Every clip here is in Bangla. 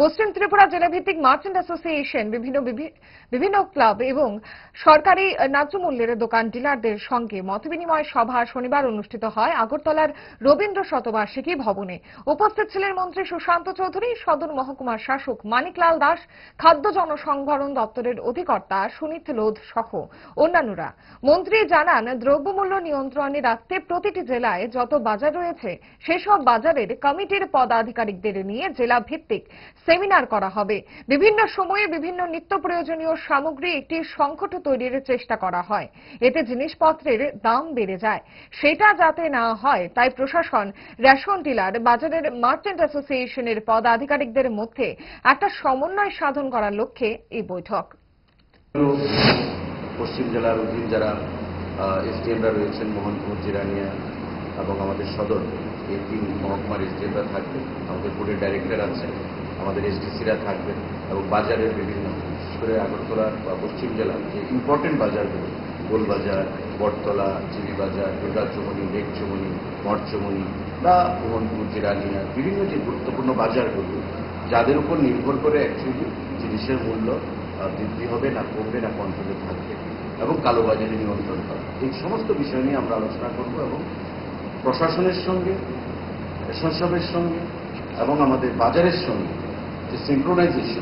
পশ্চিম ত্রিপুরা জেলাভিত্তিক মার্চেন্ট অ্যাসোসিয়েশন বিভিন্ন বিভিন্ন ক্লাব এবং সরকারি ন্যায্য মূল্যের দোকান ডিলারদের সঙ্গে মতবিনিময় সভা শনিবার অনুষ্ঠিত হয় আগরতলার রবীন্দ্র শতবার্ষিকী ভবনে। উপস্থিত ছিলেন মন্ত্রী সুশান্ত চৌধুরী, সদর মহকুমার শাসক মানিকলাল দাস, খাদ্য জনসংভরণ দপ্তরের অধিকর্তা সুনীত লোধ সহ অন্যান্যরা। মন্ত্রী জানান, দ্রব্যমূল্য নিয়ন্ত্রণে রাখতে প্রতিটি জেলায় যত বাজার রয়েছে, সেসব বাজারের কমিটির পদাধিকারিকদের নিয়ে জেলা ভিত্তিক সেমিনার করা হবে। বিভিন্ন সময়ে বিভিন্ন নিত্য প্রয়োজনীয় সামগ্রী একটি সংকট তৈরির চেষ্টা করা হয়। এতে জিনিসপত্রের দাম বেড়ে যায়। সেটা যাতে না হয়, তাই প্রশাসন, রেশন ডিলার, বাজারের মার্চেন্ট অ্যাসোসিয়েশনের পদাধিকারিকদের মধ্যে একটা সমন্বয় সাধন করার লক্ষ্যে এই বৈঠক। পশ্চিম জেলার অধীন যারা এসডিএমরা রয়েছেন, মোহনপুর, জিরানিয়া এবং আমাদের সদর, এই তিন মহকুমার এসডিএমরা থাকবে। আমাদের বোর্ডের ডাইরেক্টর আছেন। আমাদের এসডিসিরা থাকবেন এবং বাজারের বিভিন্ন, বিশেষ করে আগরতলার বা পশ্চিম জেলার যে ইম্পর্টেন্ট বাজারগুলো গোলবাজার বটতলা, জিবি বাজার দুর্গাচমনি লেকচমনি মঠচমনি বা মোহনপুর, জিরানিয়া, বিভিন্ন যে গুরুত্বপূর্ণ বাজারগুলো যাদের উপর নির্ভর করে অ্যাকচুয়ালি জিনিসের মূল্য বৃদ্ধি হবে না কমবে না কন্ট্রোলে থাকবে এবং কালোবাজারি নিয়ন্ত্রণ করা এই সমস্ত বিষয় নিয়ে আমরা আলোচনা করব এবং প্রশাসনের সঙ্গে শৈশবের সঙ্গে এবং আমাদের বাজারের সঙ্গে যে সিঙ্ক্রোনাইজেশন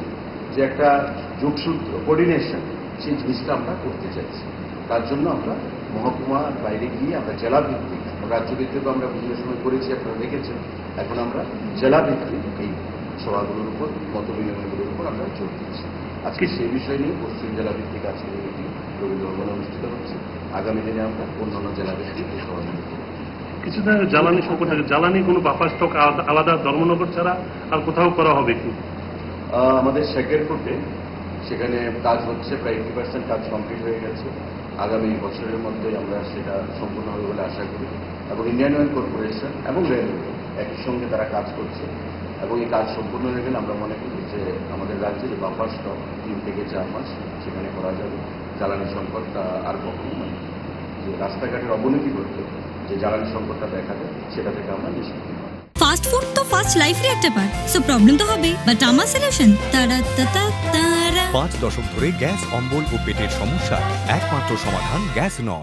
যে একটা যোগসূত্র কোর্ডিনেশন সেই জিনিসটা আমরা করতে চাইছি। তার জন্য আমরা মহকুমার বাইরে গিয়ে আমরা জেলা ভিত্তিক রাজ্য ভিত্তিক আমরা বিভিন্ন সময় করেছি, আপনারা দেখেছেন, এখন আমরা জেলা ভিত্তিক এই সভাগুলোর উপর, মত বিনিময়গুলোর উপর আমরা জোর দিচ্ছি। আজকে সেই বিষয় নিয়ে পশ্চিম জেলা ভিত্তিক আজকে এই মিটিং রবীন্দ্র ভবনে অনুষ্ঠিত হচ্ছে। আগামী দিনে আমরা অন্যান্য জেলা ভিত্তিক এই সভাগুলো কিছুদিন জ্বালানি আছে জ্বালানি কোনো বাফার স্টক আলাদা- ধর্মনগর ছাড়া আর কোথাও করা হবে কি? আমাদের শেখের কোর্টে সেখানে কাজ হচ্ছে, প্রায় এইটি পার্সেন্ট কাজ কমপ্লিট হয়ে গেছে। আগামী বছরের মধ্যে আমরা সেটা সম্পূর্ণ হবে বলে আশা করি। এবং ইন্ডিয়ান অয়েল কর্পোরেশন এবং রেলওয়ে একই সঙ্গে তারা কাজ করছে। এবং এই কাজ সম্পূর্ণ হয়ে গেলে আমরা মনে করি যে আমাদের রাজ্যে যে বাফার স্টক তিন থেকে চার মাস সেখানে করা যাবে। জ্বালানি সংকটটা আর কখনো মানে যে রাস্তাঘাটের অবনতি করতে যে জ্বালানি সংকটটা দেখা দেয় সেটা থেকে আমরা পাবো ফাস্ট লাইফের একটা পার্ট সো প্রবলেম তো হবে বাট আমার সলিউশন তারা তারা তারা। পাঁচ দশক ধরে গ্যাস, অম্বল ও পেটের সমস্যা। একমাত্র সমাধান গ্যাস নল।